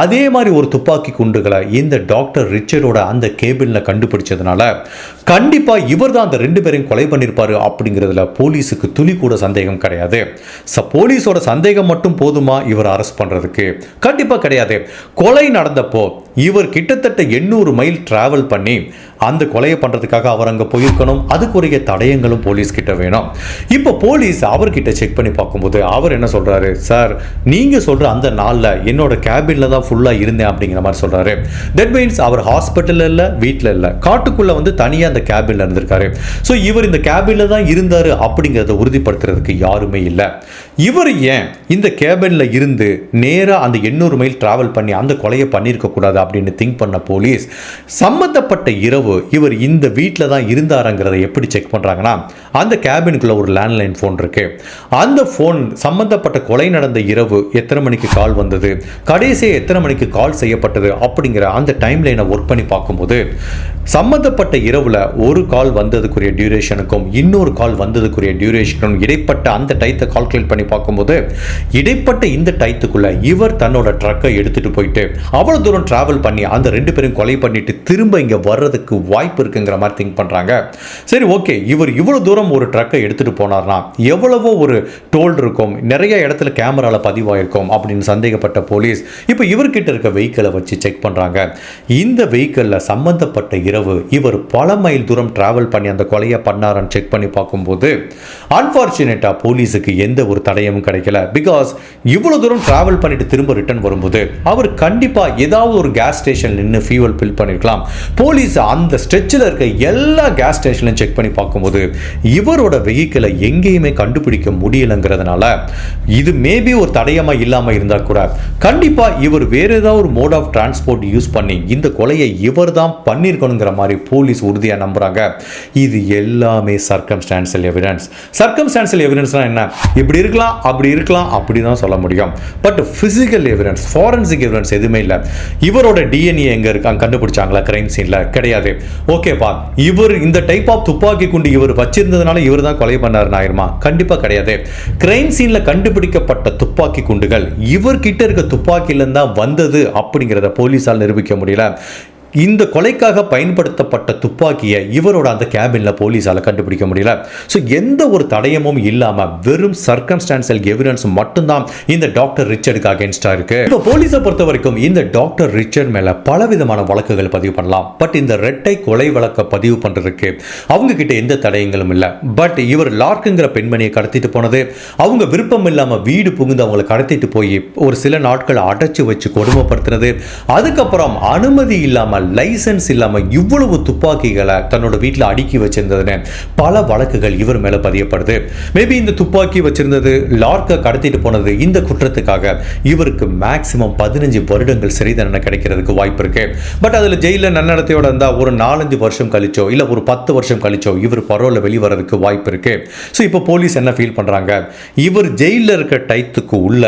அதே மாதிரி ஒரு துப்பாக்கி குண்டுகளை இந்த டாக்டர் ரிச்சர்டோட அந்த கேபிளில் கேபினில் பிடிச்சதுனால கண்டிப்பாக இவர் தான் அந்த ரெண்டு பேரையும் கொலை பண்ணியிருப்பாரு அப்படிங்கிறதுல போலீஸுக்கு துளி கூட சந்தேகம் கிடையாது. ச போலீஸோட சந்தேகம் மட்டும் போதுமா இவர் அரெஸ்ட் பண்ணுறதுக்கு கண்டிப்பாக கிடையாது. கொலை நடந்தப்போ இவர் கிட்டத்தட்ட எண்ணூறு மைல் ட்ராவல் பண்ணி அந்த கொலையை பண்ணுறதுக்காக அவர் அங்கே போயிருக்கணும். அதுக்குரிய தடயங்களும் போலீஸ் கிட்ட வேணும். இப்போ போலீஸ் அவர்கிட்ட செக் பண்ணி பார்க்கும்போது அவர் என்ன சொல்கிறாரு சார் நீங்கள் சொல்கிற அந்த நாளில் என்னோட கேபினில் தான் ஃபுல்லாக இருந்தேன் அப்படிங்கிற மாதிரி சொல்கிறாரு தட் மீன்ஸ் அவர் ஹாஸ்பிட்டலில் இல்லை வீட்டில் இல்லை. காட்டுக்குள்ளே வந்து தனியாக அந்த கேபினில் இருந்திருக்காரு. ஸோ இவர் இந்த கேபினில் தான் இருந்தார் அப்படிங்கிறத உறுதிப்படுத்துறதுக்கு யாருமே இல்லை. இவர் ஏன் இந்த கேபினில் இருந்து நேராக அந்த எண்ணூறு மைல் ட்ராவல் பண்ணி அந்த கொலையை பண்ணியிருக்க கூடாது அப்படின்னு திங்க் பண்ண போலீஸ் சம்மந்தப்பட்ட இரவு இவர் இந்த வீட்டில் தான் இருந்தாருங்கிறத எப்படி செக் பண்ணுறாங்கன்னா அந்த கேபினுக்குள்ளே ஒரு லேண்ட்லைன் ஃபோன் இருக்கு. அந்த ஃபோன் சம்மந்தப்பட்ட கொலை நடந்த இரவு எத்தனை மணிக்கு கால் வந்தது? கடைசியாக எத்தனை மணிக்கு கால் செய்யப்பட்டது? அப்படிங்கிற அந்த டைம் லைனை ஒர்க் பண்ணி பார்க்கும்போது சம்மந்தப்பட்ட இரவில் ஒரு கால் வந்ததுக்குரிய டியூரேஷனுக்கும் இன்னொரு கால் வந்ததுக்குரிய டியூரேஷனுக்கும் இடைப்பட்ட அந்த டைத்தை கால்குலேட் பண்ணி பார்க்கும்போது இடைப்பட்ட இந்த டைத்துக்குள்ள இவர் தன்னோட ட்ரக்கை எடுத்துட்டு போயிட்டு அவ்வளோ தூரம் டிராவல் பண்ணி அந்த ரெண்டு பேரும் கொலை பண்ணிட்டு திரும்ப இங்கே வர்றதுக்கு வாய்ப்பு இருக்குங்கிற மாதிரி திங்க் பண்ணுறாங்க சரி ஓகே இவர் இவ்வளோ தூரம் ஒரு ட்ரக்கை எடுத்துட்டு போனார்னா எவ்வளவோ ஒரு டோல் இருக்கும் நிறைய இடத்துல கேமராவில் பதிவாயிருக்கும் அப்படின்னு சந்தேகப்பட்ட போலீஸ் இப்போ இவர்கிட்ட இருக்க வெஹிக்கிளை வச்சு செக் பண்ணுறாங்க இந்த வெஹிக்கிளில் சம்பந்தப்பட்ட இரவு இவர் பல மைல் தூரம் டிராவல் பண்ணி அந்த கொலையை பண்ணாரன்னு செக் பண்ணி பார்க்கும்போது அன்ஃபார்ச்சுனேட்டாக போலீஸுக்கு எந்த ஒரு தடயமும் கிடைக்கல. பிகாஸ் இவ்வளோ தூரம் டிராவல் பண்ணிட்டு திரும்ப ரிட்டர்ன் வரும்போது அவர் கண்டிப்பாக ஏதாவது ஒரு கேஸ் ஸ்டேஷன் நின்று ஃபியூவல் ஃபில் பண்ணியிருக்கலாம் போலீஸ் அந்த ஸ்ட்ரெச்சில் இருக்க எல்லா கேஸ் ஸ்டேஷன்லையும் செக் பண்ணி பார்க்கும்போது இவரோட வெஹிக்கிளை எங்கேயுமே கண்டுபிடிக்க முடியலைங்கிறதுனால இது மேபி ஒரு தடயமாக இல்லாமல் இருந்தால் கூட கண்டிப்பாக இவர் வேற ஏதாவது ஒரு மோட் ஆஃப் டிரான்ஸ்போர்ட் யூஸ் பண்ணி இந்த கொலையை இவர் தான் பண்ணியிருக்கணுங்கிற மாதிரி போலீஸ் உறுதியாக நம்புகிறாங்க இது எல்லாமே சர்க்கம்ஸ்டான்சியல் எவிடன்ஸ் சர்க்கம்ஸ்டான்சியல் எவிடன்ஸ்னால் என்ன? இப்படி இருக்கலாம் அப்படி இருக்கலாம் அப்படி தான் சொல்ல முடியும். But physical evidence forensic evidence எதுவுமே இல்லை. இவரோட டிஎன்ஏ எங்கே இருக்காங்க கண்டுபிடிச்சாங்களா? கிரைம் சீனில் கிடையாது. ஓகேப்பா இவர் இந்த டைப் ஆஃப் துப்பாக்கி குண்டு இவர் வச்சிருந்ததுனால இவர் தான் கொலை பண்ணார் ஆயிருமா? கண்டிப்பாக கிடையாது. கிரைம் சீனில் கண்டுபிடிக்கப்பட்ட துப்பாக்கி குண்டுகள் இவர்கிட்ட இருக்க துப்பாக்கியிலேருந்து தான் வந்தது அப்படிங்கிறத போலீஸால் நிரூபிக்க முடியல. இந்த கொலைக்காக பயன்படுத்தப்பட்ட துப்பாக்கியை இவரோட அந்த கேபினில் போலீஸால் கண்டுபிடிக்க முடியல. ஸோ எந்த ஒரு தடயமும் இல்லாமல் வெறும் சர்க்கம்ஸ்டான்சியல் எவிடன்ஸ் மட்டும்தான் இந்த டாக்டர் ரிச்சர்டுக்கு அகேன்ஸ்டாக இருக்கு. இப்போ போலீஸை பொறுத்த வரைக்கும் இந்த டாக்டர் ரிச்சர்ட் மேலே பல விதமான வழக்குகள் பதிவு பண்ணலாம். பட் இந்த ரெட்டை கொலை வழக்கை பதிவு பண்ணுறதுக்கு அவங்க கிட்ட எந்த தடயங்களும் இல்லை. பட் இவர் லார்க்குங்கிற பெண்மணியை கடத்திட்டு போனது அவங்க விருப்பம் இல்லாமல் வீடு புகுந்து அவங்களை கடத்திட்டு போய் ஒரு சில நாட்கள் அடைச்சு வச்சு கொடுமைப்படுத்தினது அதுக்கப்புறம் அனுமதி இல்லாமல் லைசன்ஸ் இல்லாமல் இவ்வளவு துப்பாக்கிகளை தன்னோட வீட்டில் அடுக்கி வச்சிருந்ததுன்னு பல வழக்குகள் இவர் மேலே பதியப்படுது. மேபி இந்த துப்பாக்கி வச்சிருந்தது லார்க்கை கடத்திட்டு போனது இந்த குற்றத்துக்காக இவருக்கு மேக்சிமம் பதினஞ்சு வருடங்கள் சிறை தண்டனை கிடைக்கிறதுக்கு வாய்ப்பு இருக்கு. பட் அதில் ஜெயிலில் நன்னடத்தையோட இருந்தால் ஒரு நாலஞ்சு வருஷம் கழிச்சோ இல்லை ஒரு பத்து வருஷம் கழிச்சோ இவர் பரோலில் வெளிவரதுக்கு வாய்ப்பு இருக்கு. ஸோ இப்போ போலீஸ் என்ன ஃபீல் பண்ணுறாங்க இவர் ஜெயிலில் இருக்க டைத்துக்கு உள்ள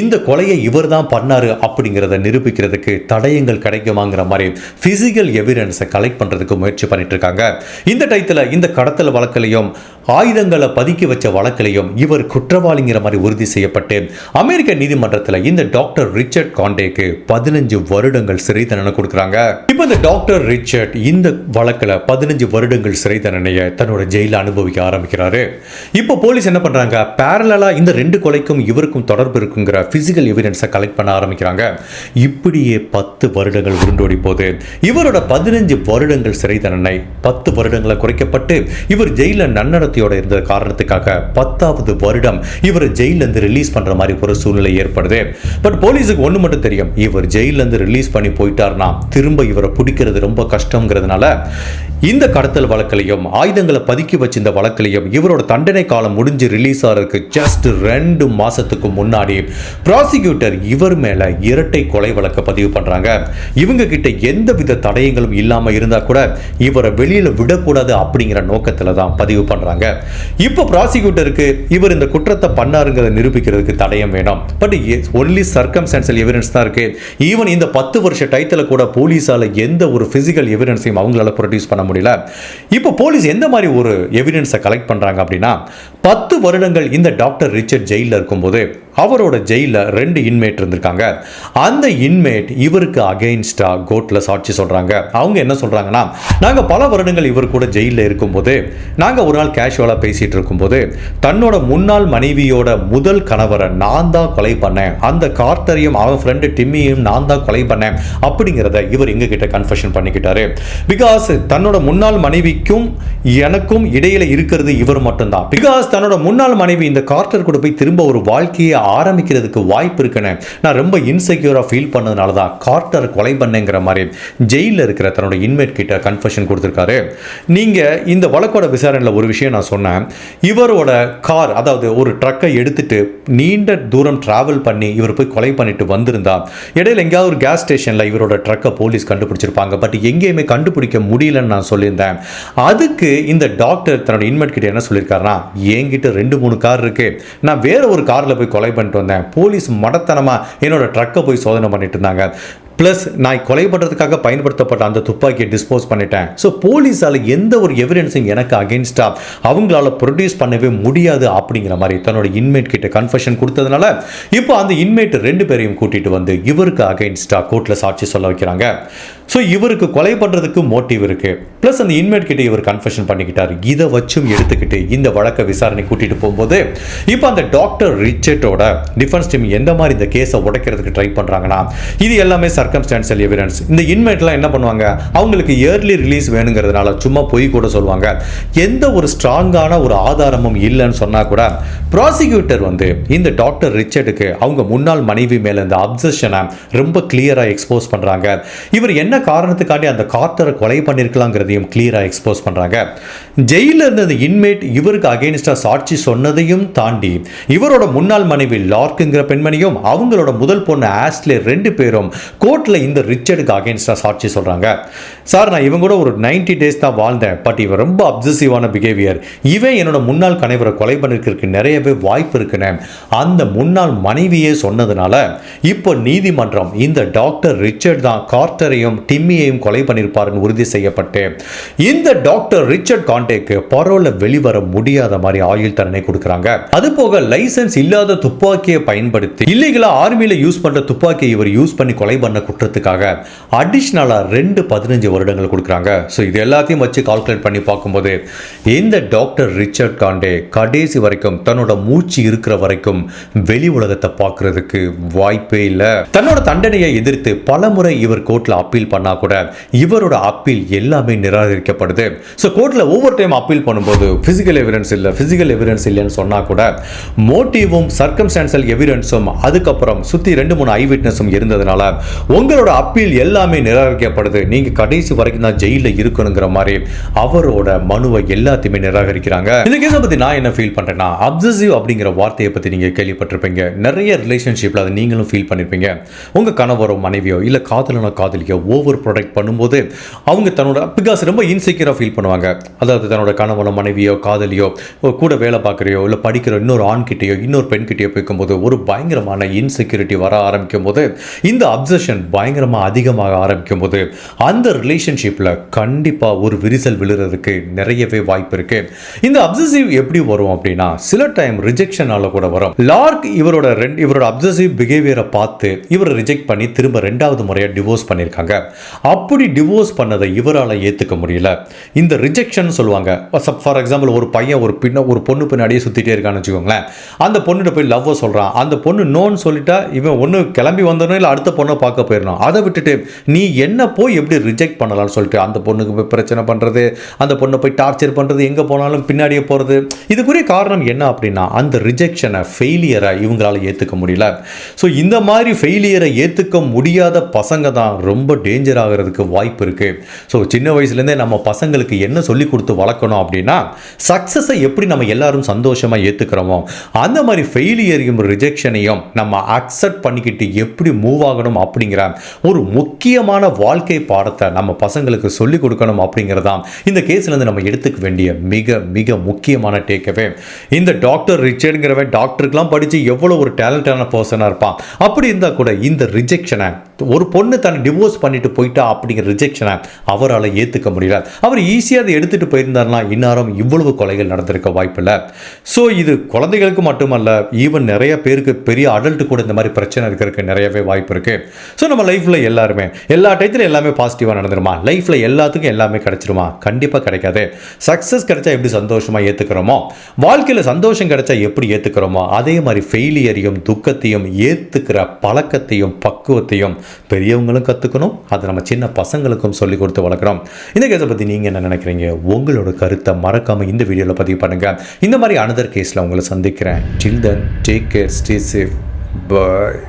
இந்த கொலையை இவர் தான் பண்ணாரு அப்படிங்கிறத நிரூபிக்கிறதுக்கு தடயங்கள் கிடைக்குமாங்கிற மாதிரி ஃபிசிக்கல் எவிடன்ஸை கலெக்ட் பண்ணுறதுக்கு முயற்சி பண்ணிட்டு இருக்காங்க. இந்த டயத்தில் இந்த கடத்தல் வழக்கிலையும் ஆயுதங்களை பதுக்கி வச்ச வழக்கிலையும் இவர் குற்றவாளிங்கிற மாதிரி உறுதி செய்யப்பட்டு அமெரிக்க நீதிமன்றத்தில் இந்த டாக்டர் ரிச்சர்ட் காண்டேக்கு பதினஞ்சு வருடங்கள் சிறை தண்டனை கொடுக்குறாங்க. இப்போ இந்த டாக்டர் ரிச்சர்ட் இந்த வழக்கில் பதினஞ்சு வருடங்கள் சிறை தண்டனையை தன்னோட ஜெயிலில் அனுபவிக்க ஆரம்பிக்கிறாரு. இப்போ போலீஸ் என்ன பண்ணுறாங்க பேரலாக இந்த ரெண்டு கொலைக்கும் இவருக்கும் தொடர்பு இருக்குங்கிற ஃபிசிக்கல் எவிடன்ஸை கலெக்ட் பண்ண ஆரம்பிக்கிறாங்க. இப்படியே பத்து வருடங்கள் உருண்டோடி போது இவரோட பதினஞ்சு வருடங்கள் சிறை தண்டனை பத்து வருடங்களை குறைக்கப்பட்டு இவர் ஜெயிலில் நன்னடத்தையோட இருந்த காரணத்துக்காக பத்தாவது வருடம் இவர் ஜெயிலிருந்து ரிலீஸ் பண்ற மாதிரி ஒரு சூழ்நிலை ஏற்படுது. பட் போலீஸுக்கு ஒன்று மட்டும் தெரியும். இவர் ஜெயிலிருந்து ரிலீஸ் பண்ணி போயிட்டார்னா திரும்ப இவரை பிடிக்கிறது ரொம்ப கஷ்டங்கிறதுனால இந்த கடத்தல் வழக்கிலையும் ஆயுதங்களை பதுக்கி வச்சிருந்த இந்த வழக்கிலையும் இவரோட தண்டனை காலம் முடிஞ்சு ரிலீஸ் ஆகிறதுக்கு ஜஸ்ட் ரெண்டு மாசத்துக்கு முன்னாடி ப்ராசிக்யூட்டர் இவர் மேல இரட்டை கொலை வழக்க பதிவு பண்றாங்க. இவங்க கிட்ட எந்த வித தடயங்களும் இல்லாம இருந்தா கூட இவரை வெளியில விடக்கூடாது அப்படிங்கிற நோக்கத்துல தான் பதிவு பண்றாங்க. இப்போ ப்ராசிக்யூட்டருக்கு இவர் இந்த குற்றத்தை பண்ணாருங்கிறத நிரூபிக்கிறதுக்கு தடயம் வேணும். பட் ஒன்லி சர்க்கம்ஸ்டான்சல் எவிடன்ஸ் தான் இருக்கு. ஈவன் இந்த பத்து வருஷ டைத்தில் கூட போலீஸால எந்த ஒரு பிசிக்கல் எவிடன்ஸையும் அவங்களால ப்ரொடியூஸ் பண்ண முடியல. இப்போ போலீஸ் எந்த மாதிரி ஒரு எவிடன்ஸை கலெக்ட் பண்றாங்க அப்படின்னா பத்து வருடங்கள் இந்த டாக்டர் ரிச்சர்ட் ஜெயிலில் இருக்கும்போது அவரோட ஜெயிலில் ரெண்டு இன்மேட் இருந்திருக்காங்க. அந்த இன்மேட் இவருக்கு அகெயின்ஸ்டாக கோர்ட்டில் சாட்சி சொல்கிறாங்க அவங்க என்ன சொல்கிறாங்கன்னா நாங்கள் பல வருடங்கள் இவர் கூட ஜெயிலில் இருக்கும்போது நாங்கள் ஒரு நாள் கேஷுவலாக பேசிகிட்டு இருக்கும்போது தன்னோட முன்னாள் மனைவியோட முதல் கணவரை நான் தான் கொலை பண்ணேன். அந்த கார்த்தரையும் அவன் ஃப்ரெண்டு டிம்மியும் நான் தான் கொலை பண்ணேன். அப்படிங்கிறத இவர் எங்ககிட்ட கன்ஃபெஷன் பண்ணிக்கிட்டாரு. பிகாஸ் தன்னோட முன்னாள் மனைவிக்கும் எனக்கும் இடையில இருக்கிறது இவர் மட்டும்தான். பிகாஸ் தன்னோட முன்னாள் மனைவி இந்த கார்ட்டர் கூட போய் திரும்ப ஒரு வாழ்க்கையை ஆரம்பிக்கிறதுக்கு வாய்ப்பு இருக்குன்னு. நான் ரொம்ப இன்செக்யூராக ஃபீல் பண்ணதுனால தான் கார்ட்டர் கொலை பண்ணேங்கிற மாதிரி ஜெயிலில் இருக்கிற தன்னோட இன்மேட் கிட்ட கன்ஃபெஷன் கொடுத்துருக்காரு. நீங்கள் இந்த வழக்கோட விசாரணையில் ஒரு விஷயம் நான் சொன்னேன். இவரோட கார் அதாவது ஒரு ட்ரக்கை எடுத்துட்டு நீண்ட தூரம் ட்ராவல் பண்ணி இவர் போய் கொலை பண்ணிட்டு வந்திருந்தா இடையில எங்கேயாவது ஒரு கேஸ் ஸ்டேஷனில் இவரோட ட்ரக்கை போலீஸ் கண்டுபிடிச்சிருப்பாங்க. பட் எங்கேயுமே கண்டுபிடிக்க முடியலன்னு நான் சொல்லியிருந்தேன். அதுக்கு இந்த டாக்டர் தன்னோட இன்மேட் கிட்ட என்ன சொல்லியிருக்காருன்னா என்கிட்ட ரெண்டு மூணு கார் இருக்கு. நான் வேற ஒரு காரில் போய் கொலை பண்ணிட்டு வந்தேன். போலீஸ் மடத்தனமா என்னோட ட்ரக்கை போய் சோதனை பண்ணிட்டு இருந்தாங்க. ப்ளஸ் நான் கொலை பண்ணுறதுக்காக பயன்படுத்தப்பட்ட அந்த துப்பாக்கியை டிஸ்போஸ் பண்ணிட்டேன். ஸோ போலீஸால் எந்த ஒரு எவிடன்ஸும் எனக்கு அகேன்ஸ்டாக அவங்களால ப்ரொடியூஸ் பண்ணவே முடியாது அப்படிங்கிற மாதிரி தன்னோட இன்மேட் கிட்ட கன்ஃபெஷன் கொடுத்ததுனால இப்போ அந்த இன்மேட் ரெண்டு பேரையும் கூட்டிட்டு வந்து இவருக்கு அகேன்ஸ்டாக கோர்ட்டில் சாட்சி சொல்ல வைக்கிறாங்க. ஸோ இவருக்கு கொலை பண்ணுறதுக்கு மோட்டிவ் இருக்கு. ப்ளஸ் அந்த இன்மேட் கிட்ட இவர் கன்ஃபெஷன் பண்ணிக்கிட்டார். இதை வச்சும் எடுத்துக்கிட்டு இந்த வழக்கை விசாரணை கூட்டிட்டு போகும்போது இப்போ அந்த டாக்டர் ரிச்சர்ட்டோட டிஃபென்ஸ் டீம் எந்த மாதிரி இந்த கேஸை உடைக்கிறதுக்கு ட்ரை பண்ணுறாங்கன்னா இது எல்லாமே சர்க்கம்ஸ்டான்சியல் எவிடன்ஸ் இந்த இன்மேட்லாம் என்ன பண்ணுவாங்க? அவங்களுக்கு இயர்லி ரிலீஸ் வேணுங்கிறதுனால சும்மா பொய் கூட சொல்லுவாங்க. எந்த ஒரு ஸ்ட்ராங்கான ஒரு ஆதாரமும் இல்லைன்னு சொன்னால் கூட ப்ராசிக்யூட்டர் வந்து இந்த டாக்டர் ரிச்சர்டுக்கு அவங்க முன்னாள் மனைவி மேலே இந்த அப்சஷனை ரொம்ப கிளியராக எக்ஸ்போஸ் பண்ணுறாங்க இவர் என்ன காரணத்துக்காண்டி அந்த கார்ட்டரை கொலை பண்ணியிருக்கலாங்கிறதையும் கிளியராக எக்ஸ்போஸ் பண்ணுறாங்க ஜெயிலில் இருந்த அந்த இன்மேட் இவருக்கு அகெயின்ஸ்டாக சாட்சி சொன்னதையும் தாண்டி இவரோட முன்னாள் மனைவி லார்க்குங்கிற பெண்மணியும் அவங்களோட முதல் பொண்ணு ஆஸ்லே ரெண்டு பேரும் கோ கோர்ட்டில் இந்த ரிச்சர்டுக்கு அகேன்ஸ்டாக சாட்சி சொல்கிறாங்க சார் நான் இவன் கூட ஒரு 90 டேஸ் தான் வாழ்ந்தேன். பட் இவன் ரொம்ப அப்சசிவான பிஹேவியர் இவன் என்னோட முன்னாள் கணவரை கொலை பண்ணிருக்கிறதுக்கு நிறையவே வாய்ப்பு இருக்குன்னு. அந்த முன்னாள் மனைவியே சொன்னதுனால இப்போ நீதிமன்றம் இந்த டாக்டர் ரிச்சர்ட் தான் கார்ட்டரையும் டிம்மியையும் கொலை பண்ணியிருப்பாருன்னு உறுதி செய்யப்பட்டு இந்த டாக்டர் ரிச்சர்ட் காண்டேக்கு பரோல வெளிவர முடியாத மாதிரி ஆயுள் தண்டனை கொடுக்குறாங்க. அது போக லைசென்ஸ் இல்லாத துப்பாக்கியை பயன்படுத்தி இல்லீகலா ஆர்மியில யூஸ் பண்ற துப்பாக்கியை இவர் யூஸ் பண்ணி கொலை பண்ண குற்றத்துக்காக அடிஷ்னலா ரெண்டு பதினஞ்சு வருடங்கள் கொடுக்குறாங்க. ஸோ இது எல்லாத்தையும் வச்சு கால்குலேட் பண்ணி பார்க்கும்போது இந்த டாக்டர் ரிச்சர்ட் காண்டே கடைசி வரைக்கும் தன்னோட மூச்சு இருக்கிற வரைக்கும் வெளி உலகத்தை பார்க்கறதுக்கு வாய்ப்பே இல்லை. தன்னோட தண்டனையை எதிர்த்து பலமுறை இவர் கோர்ட்ல அப்பீல் பண்ணா கூட இவரோட அப்பீல் எல்லாமே நிராகரிக்கப்படுது. ஸோ கோர்ட்ல ஒவ்வொரு டைம் அப்பீல் பண்ணும்போது ஃபிசிக்கல் எவிடன்ஸ் இல்லை பிசிக்கல் எவிடன்ஸ் இல்லைன்னு சொன்னா கூட மோட்டிவும் சர்க்கம்ஸ்டான்சல் எவிடன்ஸும் அதுக்கப்புறம் சுத்தி ரெண்டு மூணு ஐ விட்னஸும் இருந்ததுனால உங்களோட அப்பீல் எல்லாமே நிராகரிக்கப்படுது. நீங்க கடைசி வரைக்கும் தான் ஜெயில இருக்கணுங்கிற மாதிரி அவரோட மனுவை எல்லாத்தையுமே நிராகரிக்கிறாங்க. இந்த கேஸை பத்தி நான் என்ன ஃபீல் பண்றேன்னா அப்சசிவ் அப்படிங்கிற வார்த்தையை பத்தி நீங்க கேள்விப்பட்டிருப்பீங்க. நிறைய ரிலேஷன்ஷிப்ல அதை நீங்களும் ஃபீல் பண்ணிருப்பீங்க. உங்க கணவரோ மனைவியோ இல்ல காதலனோ காதலிக்கோ ஓவர் ப்ரொடக்ட் பண்ணும்போது அவங்க தன்னோட பிகாஸ் ரொம்ப இன்செக்யூராக ஃபீல் பண்ணுவாங்க. அதாவது தன்னோட கணவனோ மனைவியோ காதலியோ கூட வேலை பார்க்குறையோ இல்லை படிக்கிற இன்னொரு ஆண்கிட்டயோ இன்னொரு பெண்கிட்டயோ போய்க்கும்போது ஒரு பயங்கரமான இன்செக்யூரிட்டி வர ஆரம்பிக்கும் போது இந்த அப்சஷன் பயங்கரமாக அதிகமாக ஆரம்பிக்கும் போது அந்த ரிலேஷன்ஷிப்பில் கண்டிப்பாக ஒரு விரிசல் விழுறதுக்கு நிறையவே வாய்ப்பு இருக்கு. இந்த அப்சசிவ் எப்படி வரும் அப்படின்னா சில டைம் ரிஜெக்ஷனால கூட வரும். லார்க் இவரோட ரெண்டு இவரோட அப்சசிவ் பிஹேவியரை பார்த்து இவரை ரிஜெக்ட் பண்ணி திரும்ப ரெண்டாவது முறையாக டிவோர்ஸ் பண்ணியிருக்காங்க அப்படி டிவோர்ஸ் பண்ணதை இவரால் ஏற்றுக்க முடியல. இந்த ரிஜெக்ஷன் சொல்லுவாங்க. ஃபார் எக்ஸாம்பிள் ஒரு பையன் ஒரு பின்ன ஒரு பொண்ணு பின்னாடியே சுற்றிட்டே இருக்கான்னு வச்சுக்கோங்களேன். அந்த பொண்ணுகிட்ட போய் லவ்வை சொல்கிறான் அந்த பொண்ணு நோன்னு சொல்லிட்டா இவன் ஒன்று கிளம்பி வந்தனும் இல்லை அடுத்த பொண்ணை பார்க்க போயிடணும். அதை விட்டுட்டு நீ என்ன போய் எப்படி ரிஜெக்ட் பண்ணலாம்னு சொல்லிட்டு அந்த பொண்ணுக்கு போய் பிரச்சனை பண்ணுறது அந்த பொண்ணை போய் டார்ச்சர் பண்ணுறது எங்கே போனாலும் பின்னாடியே போகிறது இதுக்குரிய காரணம் என்ன அப்படின்னா அந்த ரிஜெக்ஷனை ஃபெயிலியரை இவங்களால ஏற்றுக்க முடியல. ஸோ இந்த மாதிரி ஃபெயிலியரை ஏற்றுக்க முடியாத பசங்க தான் ரொம்ப டேஞ்சர் ஆகிறதுக்கு வாய்ப்பு இருக்குது ஸோ சின்ன வயசுலேருந்தே நம்ம பசங்களுக்கு என்ன சொல்லி கொடுத்து வளர்க்கணும் அப்படின்னா சக்ஸஸை எப்படி நம்ம எல்லாரும் சந்தோஷமாக ஏற்றுக்கிறோமோ அந்த மாதிரி ஃபெயிலியரையும் ரிஜெக்ஷனையும் நம்ம அக்செப்ட் பண்ணிக்கிட்டு எப்படி மூவ் ஆகணும் அப்படிங்கிற ஒரு முக்கியமான வாழ்க்கை பாடத்தை நம்ம பசங்களுக்கு சொல்லிக் கொடுக்கணும் அப்படிங்கிறதான் இந்த கேஸ்லேருந்து நம்ம எடுத்துக்க வேண்டிய மிக மிக முக்கியமான டேக்கவே இந்த டாக்டர் ரிச்சர்டுங்கிறவன் டாக்டருக்கெலாம் படித்து எவ்வளோ ஒரு டேலண்டான பர்சனாக இருப்பான். அப்படி இருந்தால் கூட இந்த ரிஜெக்ஷனை ஒரு பொண்ணு தன்னை டிவோர்ஸ் பண்ணிட்டு போயிட்டா அப்படிங்கிற ரிஜெக்ஷனை அவரால் ஏற்றுக்க முடியல. அவர் ஈஸியாக அதை எடுத்துகிட்டு போயிருந்தாருன்னா இந்நேரம் இவ்வளவு கொலைகள் நடந்திருக்க வாய்ப்பில்லை. ஸோ இது குழந்தைகளுக்கு மட்டுமல்ல ஈவன் நிறைய பேருக்கு பெரிய அடல்ட்டு கூட இந்த மாதிரி பிரச்சனை இருக்கிறதுக்கு நிறையவே வாய்ப்பு இருக்குது ஸோ நம்ம லைஃப்பில் எல்லாருமே எல்லா டயத்திலும் எல்லாமே பாசிட்டிவாக நடந்துருமா? லைஃப்பில் எல்லாத்துக்கும் எல்லாமே கிடச்சிருமா? கண்டிப்பாக கிடைக்காது. சக்ஸஸ் கிடைச்சா எப்படி சந்தோஷமாக ஏற்றுக்கிறோமோ வாழ்க்கையில் சந்தோஷம் கிடைச்சா எப்படி ஏற்றுக்கிறோமோ அதே மாதிரி ஃபெயிலியரையும் துக்கத்தையும் ஏற்றுக்கிற பழக்கத்தையும் பக்குவத்தையும் பெரியவங்களும் கற்றுக்கணும் அதை நம்ம சின்ன பசங்களுக்கும் சொல்லி கொடுத்து வளர்க்குறோம். இந்த கேஸை பற்றி நீங்கள் என்ன நினைக்கிறீங்க? உங்களோட கருத்தை மறக்காமல் இந்த வீடியோவில் பதிவு பண்ணுங்கள் இந்த மாதிரி அனதர் கேஸில் உங்களை சந்திக்கிறேன். Till then take care stay safe bye